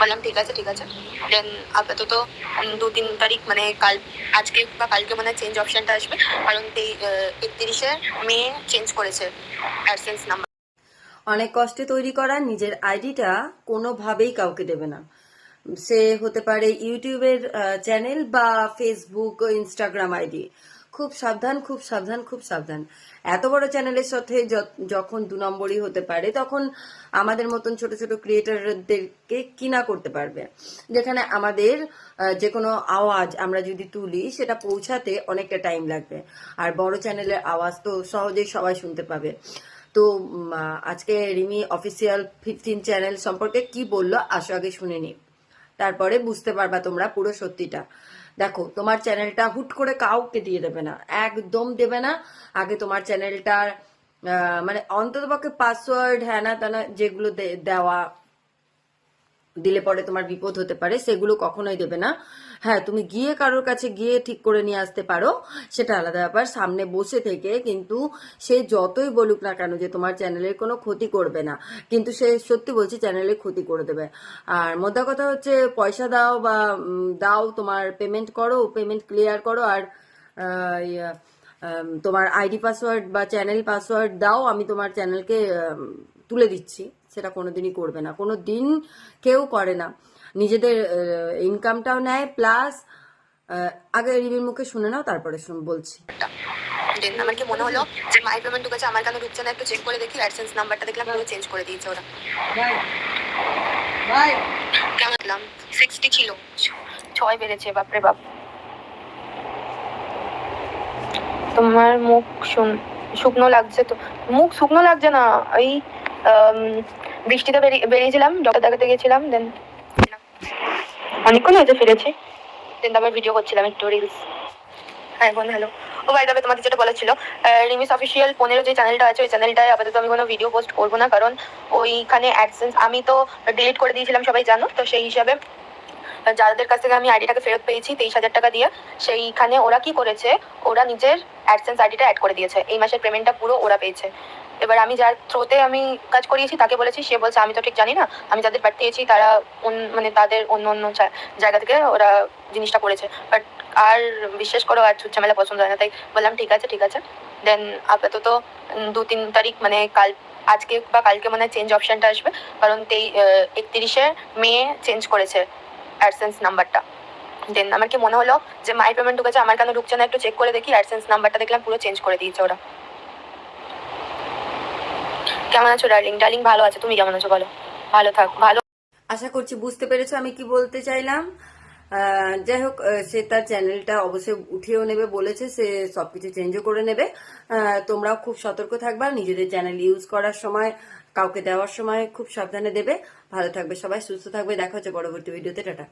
বললাম, ঠিক আছে ঠিক আছে। দেন আপাতত দু তিন তারিখ মানে কাল, আজকে বা কালকে মানে চেঞ্জ অপশনটা আসবে। কারণ একত্রিশে মে চেঞ্জ করেছে অ্যাডসেন্স নাম্বার অনেক কষ্টে তৈরি করা নিজের আইডিটা কোনোভাবেই কাউকে দেবে না। সে হতে পারে ইউটিউবের চ্যানেল বা ফেসবুক ইনস্টাগ্রাম আইডি। খুব সাবধান খুব সাবধান খুব সাবধান। এত বড় চ্যানেলের সাথে যখন দু নম্বরই হতে পারে, তখন আমাদের মতন ছোট ছোট ক্রিয়েটারদেরকে কিনা করতে পারবে। যেখানে আমাদের যে কোনো আওয়াজ আমরা যদি তুলি, সেটা পৌঁছাতে অনেকটা টাইম লাগবে। আর বড় চ্যানেলের আওয়াজ তো সহজেই সবাই শুনতে পাবে। তো আজকে রিমি অফিসিয়াল ফিফটিন চ্যানেল সম্পর্কে কি বলল আসো আগে শুনে নি। তারপরে বুঝতে পারবা তোমরা পুরো সত্যিটা। দেখো, তোমার চ্যানেলটা হুট করে কাউকে দিয়ে দেবে না, একদম দেবে না। আগে তোমার চ্যানেলটার মানে অন্ততপক্ষে পাসওয়ার্ড হ্যানা তেনা যেগুলো দেওয়া দিলে পরে তোমার বিপদ হতে পারে, সেগুলো কখনোই দেবে না। হ্যাঁ তুমি গিয়ে কারোর কাছে গিয়ে ঠিক করে নিয়ে আসতে পারো, সেটা আলাদা ব্যাপার। সামনে বসে থেকে কিন্তু সে যতই বলুক না কেন যে তোমার চ্যানেলের কোনো ক্ষতি করবে না, কিন্তু সে সত্যি বলছি চ্যানেলের ক্ষতি করে দেবে। আর মোদ্দা কথা হচ্ছে পয়সা দাও বা দাও তোমার পেমেন্ট করো পেমেন্ট ক্লিয়ার করো, আর তোমার আইডি পাসওয়ার্ড বা চ্যানেল পাসওয়ার্ড দাও আমি তোমার চ্যানেলকে তুলে দিচ্ছি। সেটা কোনোদিনই করবে না। কোনো দিন কেউ করে না। নিজেদের ইনকামটাও নেয় প্লাস আগে রিমির মুখে শুনে নাও তারপরে শুন বলছি। দেন আমার কি মনে হলো যে মাই পেমেন্ট ঢুকেছে আমার কেন ঢুকছে না একটু চেক করে দেখি অ্যাডসেন্স নাম্বারটা দেখলাম পুরো চেঞ্জ করে দিয়েছে ওরা। কেমন? দেখলাম সিক্সটি ছিল। ছয় বেড়েছে বাপরে বাপ। তোমার মুখ শুকনো লাগছে তো, মুখ শুকনো লাগছে না ওই বৃষ্টিতে বেরিয়ে, বেরিয়েছিলাম ডক্টর দেখাতে গেছিলাম দেন অনেকক্ষণ হয়েছে ফিরেছি দেন আবার ভিডিও করছিলাম একটু রিলস হ্যাঁ বোন হ্যালো ও ভাই তবে তোমাদের যেটা বলার ছিল রিমিস অফিসিয়াল পনেরো যে চ্যানেলটা আছে, ওই চ্যানেলটায় আপাতত আমি কোনো ভিডিও পোস্ট করব না, কারণ ওইখানে অ্যাডসেন্স আমি তো ডিলিট করে দিয়েছিলাম, সবাই জানো, তো সেই হিসাবে যাদের কাছ থেকে আমি আইডিটাকে ফেরত পেয়েছি, তেইশ হাজার টাকা দিয়ে, সেইখানে ওরা কি করেছে, ওরা নিজের অ্যাডসেন্স আইডিটা অ্যাড করে দিয়েছে। এই মাসের পেমেন্টটা পুরো ওরা পেয়েছে। এবার আমি যার থ্রোতে আমি কাজ করিয়েছি, তাকে বলেছি, সে বলছে, আমি তো ঠিক জানি না, আমি যাদের পাঠিয়েছি, তারা মানে তাদের অন্য অন্য জায়গা থেকে ওরা জিনিসটা করেছে। বাট আর বিশ্বাস করো, আর ঝামেলা পছন্দ হয় না। তাই বললাম, ঠিক আছে ঠিক আছে। দেন আপাতত দু তিন তারিখ মানে কাল, আজকে বা কালকে মানে চেঞ্জ অপশনটা আসবে। কারণ তেই একত্রিশে মে চেঞ্জ করেছে। অ্যাডসেন্স নাম্বারটা দেন আমার কি মনে হলো যে মাই পেমেন্ট ঢুকেছে, আমার কেন ঢুকছে না একটু চেক করে দেখি অ্যাডসেন্স নাম্বারটা দেখলাম পুরো চেঞ্জ করে দিয়েছে ওরা। কেমন আছো ডার্লিং ডার্লিং ভালো আছে? তুমি কেমন আছো বলো? ভালো থাক, ভালো আশা করছি বুঝতে পেরেছ আমি কি বলতে চাইলাম? যাই হোক সে তার চ্যানেলটা অবশ্যই উঠিয়েও নেবে, বলেছে সে সবকিছু চেঞ্জও করে নেবে। তোমরাও খুব সতর্ক থাকবা, নিজেদের চ্যানেল ইউজ করার সময়, কাউকে দেওয়ার সময় খুব সাবধানে দেবে। ভালো থাকবে সবাই, সুস্থ থাকবে। দেখা হচ্ছে পরবর্তী ভিডিওতে, টাটা।